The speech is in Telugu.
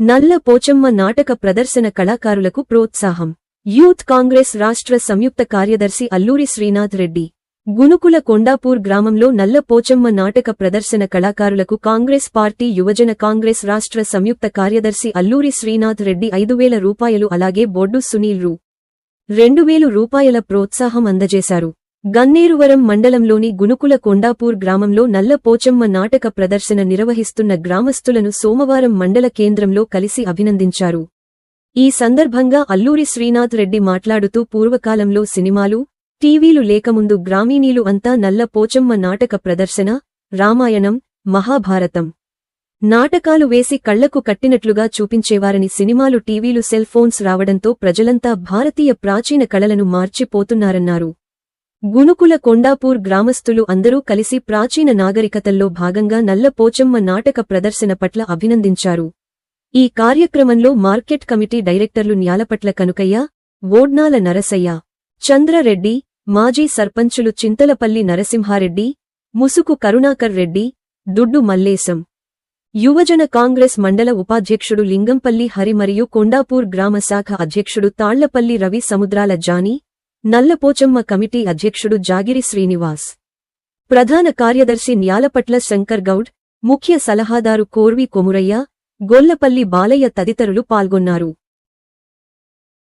నల్ల పోచమ్మ నాటక ప్రదర్శన కళాకారులకు ప్రోత్సాహం. యూత్ కాంగ్రెస్ రాష్ట్ర సంయుక్త కార్యదర్శి అల్లూరి శ్రీనాథ్ రెడ్డి. గునుకుల కొండాపూర్ గ్రామంలో నల్ల పోచమ్మ నాటక ప్రదర్శన కళాకారులకు కాంగ్రెస్ పార్టీ యువజన కాంగ్రెస్ రాష్ట్ర సంయుక్త కార్యదర్శి అల్లూరి శ్రీనాథ్ రెడ్డి ఐదు వేల రూపాయలు అలాగే బొడ్డు సునీల్ రూ. రెండు వేలు రూపాయల ప్రోత్సాహం అందజేశారు. గన్నేరువరం మండలంలోని గునుకుల కొండాపూర్ గ్రామంలో నల్ల పోచమ్మ నాటక ప్రదర్శన నిర్వహిస్తున్న గ్రామస్తులను సోమవారం మండల కేంద్రంలో కలిసి అభినందించారు. ఈ సందర్భంగా అల్లూరి శ్రీనాథ్ రెడ్డి మాట్లాడుతూ పూర్వకాలంలో సినిమాలు టీవీలు లేకముందు గ్రామీణీలు అంతా నల్ల పోచమ్మ నాటక ప్రదర్శన రామాయణం మహాభారతం నాటకాలు వేసి కళ్ళకు కట్టినట్లుగా చూపించేవారని సినిమాలు టీవీలు సెల్ ఫోన్స్ రావడంతో ప్రజలంతా భారతీయ ప్రాచీన కళలను మార్చిపోతున్నారన్నారు. గునుకుల కొండాపూర్ గ్రామస్తులు అందరూ కలిసి ప్రాచీన నాగరికతల్లో భాగంగా నల్ల పోచమ్మ నాటక ప్రదర్శన పట్ల అభినందించారు. ఈ కార్యక్రమంలో మార్కెట్ కమిటీ డైరెక్టర్లు న్యాలపట్ల కనుకయ్య ఓడ్నాల నరసయ్య చంద్రరెడ్డి మాజీ సర్పంచులు చింతలపల్లి నరసింహారెడ్డి ముసుకు కరుణాకర్ రెడ్డి దుడ్డు మల్లేశం. యువజన కాంగ్రెస్ మండల ఉపాధ్యక్షుడు లింగంపల్లి హరి మరియు కొండాపూర్ గ్రామ శాఖ అధ్యక్షుడు తాళ్ళపల్లి రవి సముద్రాల జానీ నల్లపోచమ్మ కమిటీ అధ్యక్షుడు జాగిరి శ్రీనివాస్. ప్రధాన కార్యదర్శి న్యాలపట్ల శంకర్ గౌడ్ ముఖ్య సలహాదారు కోర్వి కొమురయ్య గొల్లపల్లి బాలయ్య తదితరులు పాల్గొన్నారు.